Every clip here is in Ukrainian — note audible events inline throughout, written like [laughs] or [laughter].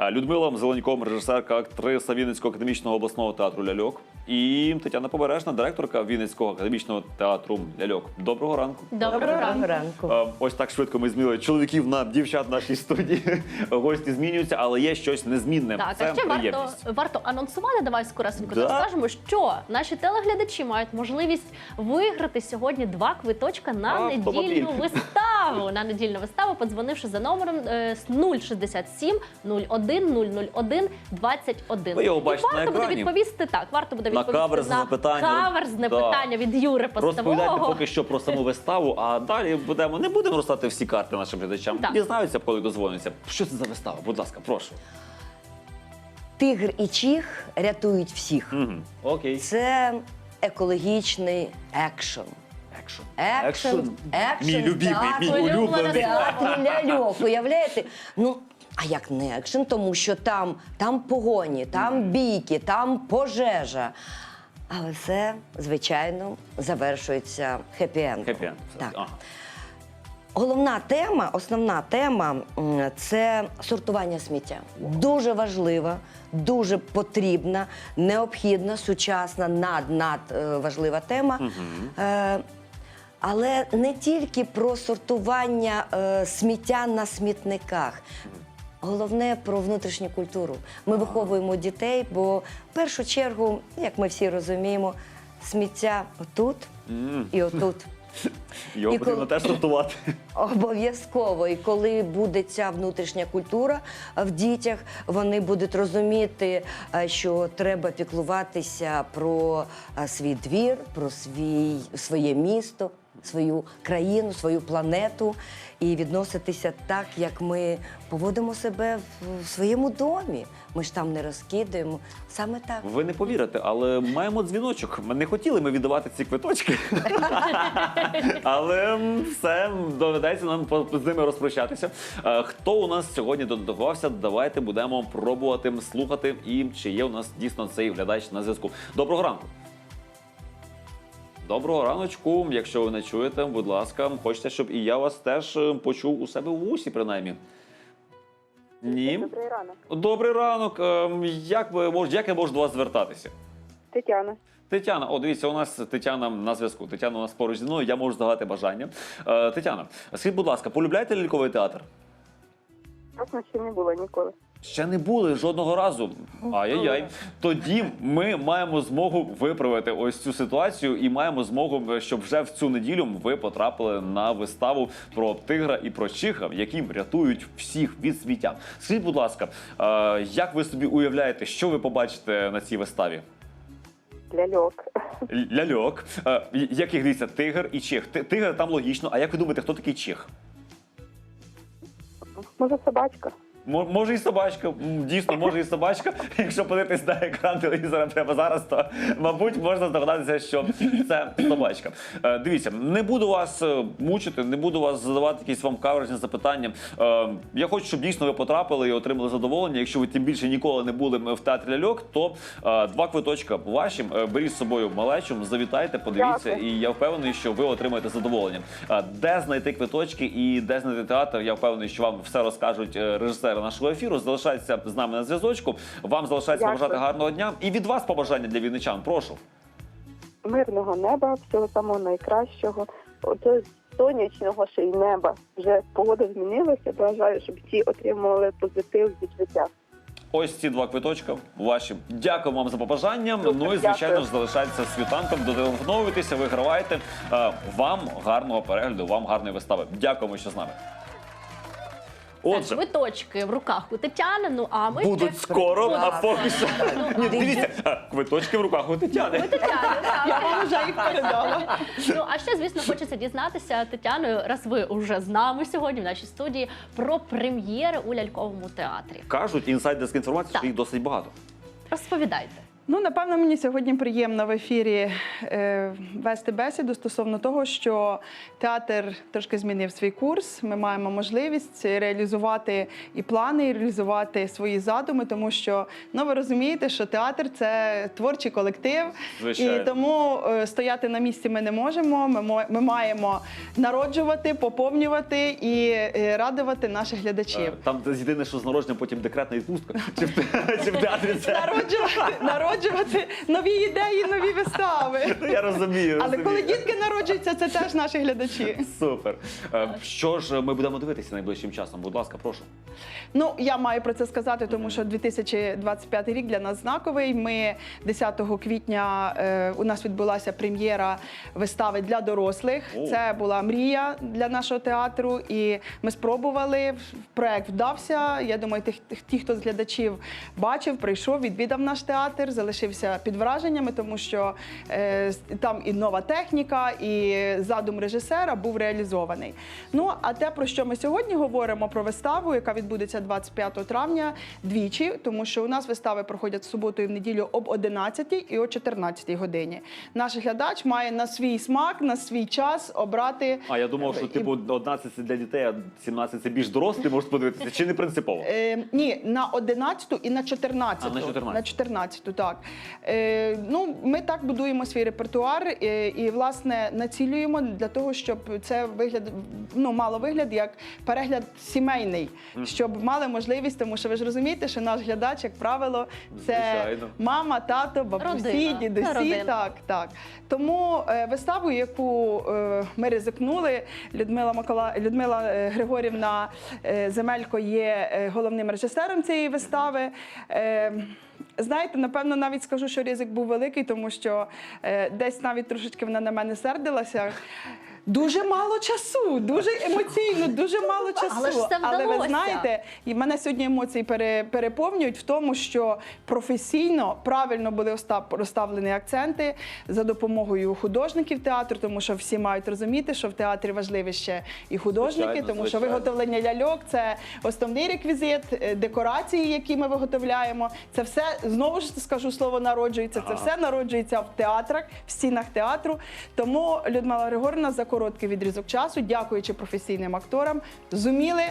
Людмила Зеленьком, режисерка, актриса Вінницького академічного обласного театру Ляльок. І Тетяна Побережна, директорка Вінницького академічного театру Ляльок. Доброго ранку. Доброго ранку. ранку. Ось так швидко ми змінили чоловіків на дівчат в нашій студії. [laughs] Гості змінюються, але є щось незмінне. Так, Це а ще варто, приємність. варто анонсувати. Давай скоресенько Да. так скажемо, що наші телеглядачі мають можливість виграти сьогодні два квиточка на Автомобіль. недільну виставу. На недільну виставу, подзвонивши за номером е, 067 01 001 21. Ви його І бачите на варто буде екрані. відповісти так. Варто буде На відповісти каверзне запитання. каверзне Да. питання від Юри Розповідайте Постового. поки що про саму виставу, а далі будемо не будемо розстати всі карти нашим глядачам. Так. Дізнаються, коли дозвоняться. Що це за вистава? Будь ласка, прошу. Тигр і чіх рятують всіх. Окей. Це екологічний екшн. Екшн. Екшн, екшн, Мій любимий, мій Улюблений. улюблений. театр ляльок. Уявляєте? Ну, а як не екшн, тому що там, там погоні, там бійки, там пожежа. Але все, звичайно, завершується хеппі-ендом. Хеппі-енд. Так. Ага. Головна тема, основна тема м, це сортування сміття. Дуже важлива, дуже потрібна, необхідна, сучасна, над над е, важлива тема. Е, але не тільки про сортування е, сміття на смітниках. Головне про внутрішню культуру. Ми виховуємо дітей, бо в першу чергу, як ми всі розуміємо, сміття отут і отут. [laughs] Його І потрібно коли- теж сортувати. [laughs] Обов'язково. І коли буде ця внутрішня культура в дітях, вони будуть розуміти, е, що треба піклуватися про е, свій двір, про свій, своє місто, свою країну, свою планету і відноситися так, як ми поводимо себе в- своєму домі. Ми ж там не розкидаємо. Саме так. Ви не повірите, але маємо дзвіночок. Ми Не хотіли ми віддавати ці квиточки. [laughs] Але все доведеться нам з ними розпрощатися. Е, Хто у нас сьогодні додавався? Давайте будемо пробувати слухати. І чи є у нас дійсно цей глядач на зв'язку. Доброго ранку. Доброго раночку. Якщо ви не чуєте, будь ласка, хочете, щоб і я вас теж е, почув у себе в вусі, принаймні. Ні. Добрий ранок. Добрий ранок. Ем, Як ви мож- як я можу до вас звертатися? Тетяна. Тетяна, о, дивіться, у нас Тетяна на зв'язку. Тетяна у нас поруч зі мною, я можу здавати бажання. Е, Тетяна, скажіть, будь ласка, полюбляєте ляльковий театр? Чесно, ще не було ніколи. Ще не були жодного разу. Ай-яй-яй. Тоді ми маємо змогу виправити ось цю ситуацію і маємо змогу, щоб вже в цю неділю ви потрапили на виставу про тигра і про чиха, які рятують всіх від сміття. Скажіть, будь ласка, е, як ви собі уявляєте, що ви побачите на цій виставі? Ляльок. Ляльок, Е, яких дивіться, тигр і чих. Ти- Тигр там логічно. А як ви думаєте, хто такий чих? Може, собачка? Мо- Може і собачка, дійсно, може і собачка. [laughs] Якщо подивитись на екран телевізора прямо зараз, то мабуть можна здогадатися, що це собачка. Е, дивіться, не буду вас е, мучити, не буду вас задавати якісь вам каверзні запитання. Е, я хочу, щоб дійсно ви потрапили і отримали задоволення. Якщо ви тим більше ніколи не були в театрі ляльок, то два квиточка вашим. Е, беріть з собою малечу, завітайте, подивіться, Дякую. і я впевнений, що ви отримаєте задоволення. Де знайти квиточки і де знайти театр? Я впевнений, що вам все розкажуть е, режисери нашого ефіру. Залишайтеся з нами на зв'язочку. Вам залишається Дякую. побажати гарного дня. І від вас побажання для вінничан. Прошу. Мирного неба, всього самого найкращого. Ото сонячного ще й неба. Вже погода змінилася. Бажаю, щоб всі отримували позитив від життя. Ось ці два квиточка ваші. Дякую вам за побажання. Супер, ну і звичайно ж залишайтеся світанком, дотелефоновуйтеся, вигравайте. Е, Вам гарного перегляду, вам гарної вистави. Дякуємо, що з нами. Отже, Квиточки в руках у Тетяни. Ну а ми ще- будуть скоро, а поки що. Ні, дивіться, е, квиточки в руках у Тетяни. У Тетяни, так. Я вам вже їх передала. Ну а ще, звісно, хочеться дізнатися Тетяною, раз ви вже з нами сьогодні в нашій студії про прем'єри у ляльковому театрі. Кажуть, інсайдерська інформація, що їх досить багато. Розповідайте. Ну, напевно, мені сьогодні приємно в ефірі е, вести бесіду стосовно того, що театр трошки змінив свій курс. Ми маємо можливість реалізувати і плани, і реалізувати свої задуми, тому що ну ви розумієте, що театр це творчий колектив, Звичайно. і тому е, стояти на місці ми не можемо. Ми, ми маємо народжувати, поповнювати і е, радувати наших глядачів. Е, Там єдине, що з народженням потім декретна відпустка. Чи в театрі це? Народжувати, народжувати нові ідеї, нові вистави. Ну, [laughs] Я розумію. Але коли розумію. дітки народжуються, це теж наші глядачі. Супер. Е, Що ж ми будемо дивитися найближчим часом? Будь ласка, прошу. Ну я маю про це сказати, тому що 2025 рік для нас знаковий. Ми 10 квітня е, у нас відбулася прем'єра вистави для дорослих. О. Це була мрія для нашого театру, і ми спробували. Проект вдався. Я думаю, тих, тих- ті, хто з глядачів бачив, прийшов, відвідав наш театр, залишився під враженнями, тому що е, там і нова техніка, і задум режисера був реалізований. Ну а те, про що ми сьогодні говоримо, про виставу, яка відбудеться 25 травня, двічі, тому що у нас вистави проходять в суботу і в неділю об 11 і о 14 годині. Наш глядач має на свій смак, на свій час обрати. А я думав, що типу 11 це для дітей, а 17 це більш дорослі, можуть подивитися. Чи не принципово? Е, ні, на 11 і на 14. А, на 14. На 14, так. Е, ну, ми так будуємо свій репертуар е, і, власне, націлюємо для того, щоб це вигляд, ну, мало вигляд як перегляд сімейний, щоб мали можливість, тому що ви ж розумієте, що наш глядач, як правило, це Звичайно. мама, тато, бабусі, Родина. дідусі. Родина. Так, так. Тому е, виставу, яку е, ми ризикнули, Людмила Микола Людмила е, Григорівна е, Земелько є е, головним режисером цієї вистави. Е, Знаєте, напевно, навіть скажу, що ризик був великий, тому що е, десь навіть трошечки вона на мене сердилася. Дуже мало часу, дуже емоційно, дуже мало часу. Але ж все Але ви вдалося. знаєте, і мене сьогодні емоції пере, переповнюють в тому, що професійно правильно були остав- розставлені акценти за допомогою художників театру, тому що всі мають розуміти, що в театрі важливі ще і художники, Звичайно, тому що звичайно. виготовлення ляльок це основний реквізит, е, декорації, які ми виготовляємо. Це все знову ж скажу слово народжується. Це все народжується в театрах, в стінах театру. Тому Людмила Григорівна за короткий відрізок часу, дякуючи професійним акторам, зуміли.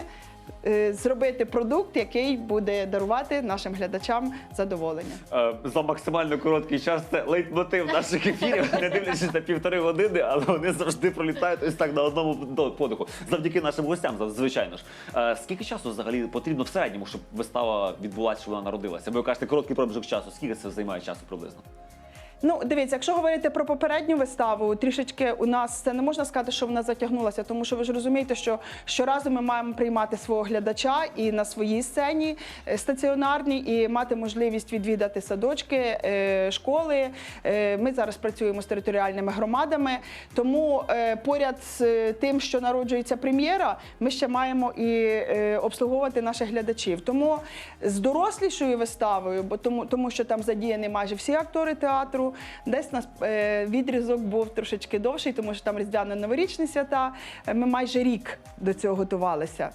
е, Зробити продукт, який буде дарувати нашим глядачам задоволення. Е, За максимально короткий час це лейтмотив наших ефірів, [laughs] не дивлячись на півтори години, але вони завжди пролітають ось так на одному подиху. Завдяки нашим гостям, звичайно ж. Е, Скільки часу взагалі потрібно в середньому, щоб вистава відбулася, щоб вона народилася? Ви кажете, короткий проміжок часу. Скільки це займає часу приблизно? Ну, дивіться, якщо говорити про попередню виставу, трішечки у нас це не можна сказати, що вона затягнулася, тому що ви ж розумієте, що щоразу ми маємо приймати свого глядача і на своїй сцені е, стаціонарній, і мати можливість відвідати садочки, е, школи. Е, Ми зараз працюємо з територіальними громадами. Тому поряд з тим, що народжується прем'єра, ми ще маємо і обслуговувати наших глядачів. Тому з дорослішою виставою, бо тому, тому що там задіяні майже всі актори театру. Десь у нас е, відрізок був трошечки довший, тому що там різдвяно-новорічні свята. Е, Ми майже рік до цього готувалися.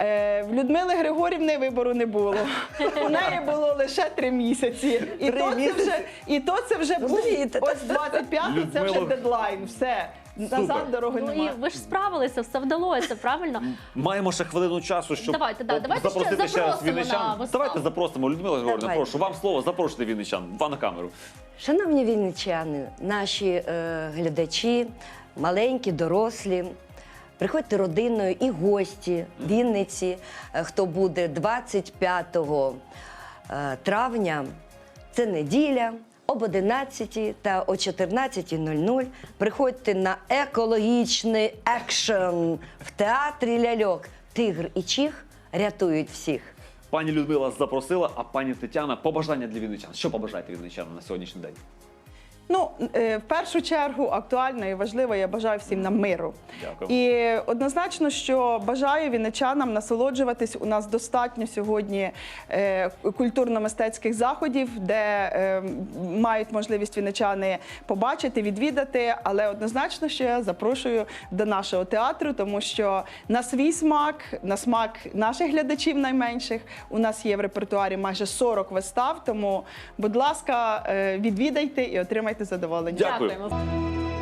Е, в Людмили Григорівни вибору не було. [laughs] У неї було лише три місяці. І Три то це вже, і то це вже був Розумієте, ось 25 це вже дедлайн. Все. Назад дороги Ну і немає. ви ж справилися, все вдалося, правильно? Маємо ще хвилину часу, щоб Давайте, да, давайте ще запросити ще раз запросимо на вінничан. виставу. Давайте запросимо Людмила Григорівна, Давайте. прошу вам слово, запрошуйте вінничан. Вам на камеру. Шановні вінничани, наші е, глядачі, маленькі, дорослі. Приходьте родиною і гості Вінниці, е, хто буде 25 е, травня. Це неділя. Об 11 та о 14.00 приходьте на екологічний екшен в театрі ляльок. Тигр і чіх рятують всіх. Пані Людмила запросила, а пані Тетяна побажання для вінничан. Що побажаєте вінничанам на сьогоднішній день? Ну, е, в першу чергу актуально і важливо, я бажаю всім нам миру. Дякую. І однозначно, що бажаю вінничанам насолоджуватись. У нас достатньо сьогодні е, культурно-мистецьких заходів, де е, мають можливість вінничани побачити, відвідати. Але однозначно, що я запрошую до нашого театру, тому що на свій смак, на смак наших глядачів найменших, у нас є в репертуарі майже 40 вистав. Тому, будь ласка, е, відвідайте і отримайте задоволення. Дякую. Дякуємо.